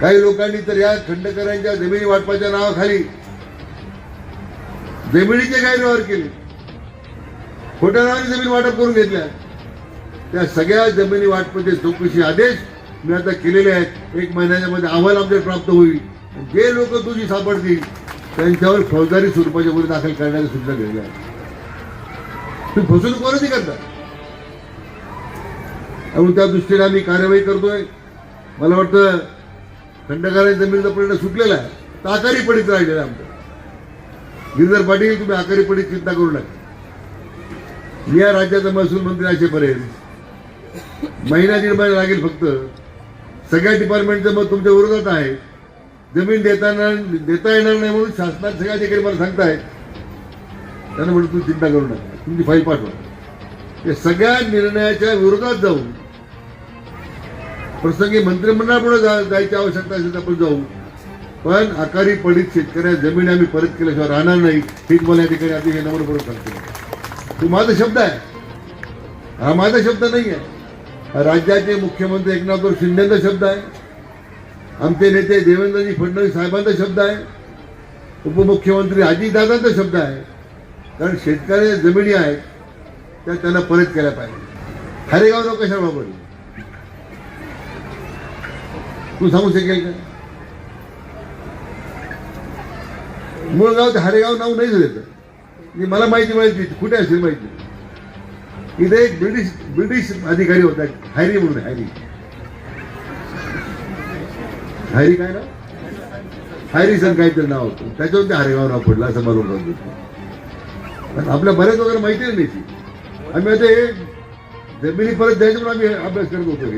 काही लोकांनी तर या खंडकरांच्या जमिनी वाटपाच्या नावाखाली जमिनीचे गैरव्यवहार केले. खोट्या नावाने जमीन वाटप करून घेतल्या. त्या सगळ्या जमिनी वाटपाचे चौकशी आदेश मी आता केलेले आहेत. एक महिन्याच्या मध्ये अहवाल आपल्याला प्राप्त होईल. जे लोक तुझी सापडतील त्यांच्यावर फौजदारी स्वरूपाच्या गुन्हे दाखल करण्याच्या सूचना दिलेल्या आहेत तुम्ही फसवणूक कोणाची करता? म्हणून त्या दृष्टीने आम्ही कार्यवाही करतोय. मला वाटतं खंडकारांच्या जमिनीचा परिणाम सुटलेला आहे. तर आकारी पडीत राहिलेला आमचं आमचा. गिरीधर पाटील तुम्ही आकारी पडीत चिंता करू नका. मी या राज्याचा महसूल मंत्री असेपर्यंत महिना दीड महिना लागेल फक्त. सगळ्या डिपार्टमेंटचं मत तुमच्या विरोधात आहे. जमीन देताना देता येणार नाही म्हणून शासनात सगळ्या अधिकारी मला सांगताय त्यांना म्हणून तुम्ही चिंता करू नका. तुमची फाईल पाठवा. या सगळ्या निर्णयाच्या विरोधात जाऊन प्रसंगी मंत्रिमंडळापुढे जा जायची आवश्यकता असेल तर आपण जाऊ. पण आकारी पडीत शेतकऱ्या जमीन आम्ही परत केल्याशिवाय राहणार नाही हे मला या ठिकाणी अतिशय नम्रपूर्वक सांगतो तो माझा शब्द आहे. हा माझा शब्द नाही आहे हा राज्याचे मुख्यमंत्री एकनाथ शिंदेचा शब्द आहे. आमचे नेते देवेंद्रजी फडणवीस साहेबांचा शब्द आहे. उपमुख्यमंत्री अजितदादांचा शब्द आहे. कारण शेतकऱ्या जमिनी आहेत त्या त्यांना परत केल्या पाहिजे हरेगाव नाव कशाला तू सांगू शकेल का? मूळ गाव ते हरेगाव नाव नाही झालं मला माहिती माहिती कुठे असेल माहिती? इथे एक ब्रिटिश ब्रिटिश अधिकारी होता. हॅरी म्हणून हॅरी हॅरी काय ना हॅरिसन काहीतरी नाव होतं. त्याच्यावर ते हरेगाव नाव पडलं असं मला पण आपल्या बऱ्याच वगैरे माहिती नाही ती. आम्ही आता हे जमिनी परत द्यायचं म्हणून आम्ही अभ्यास करत होतो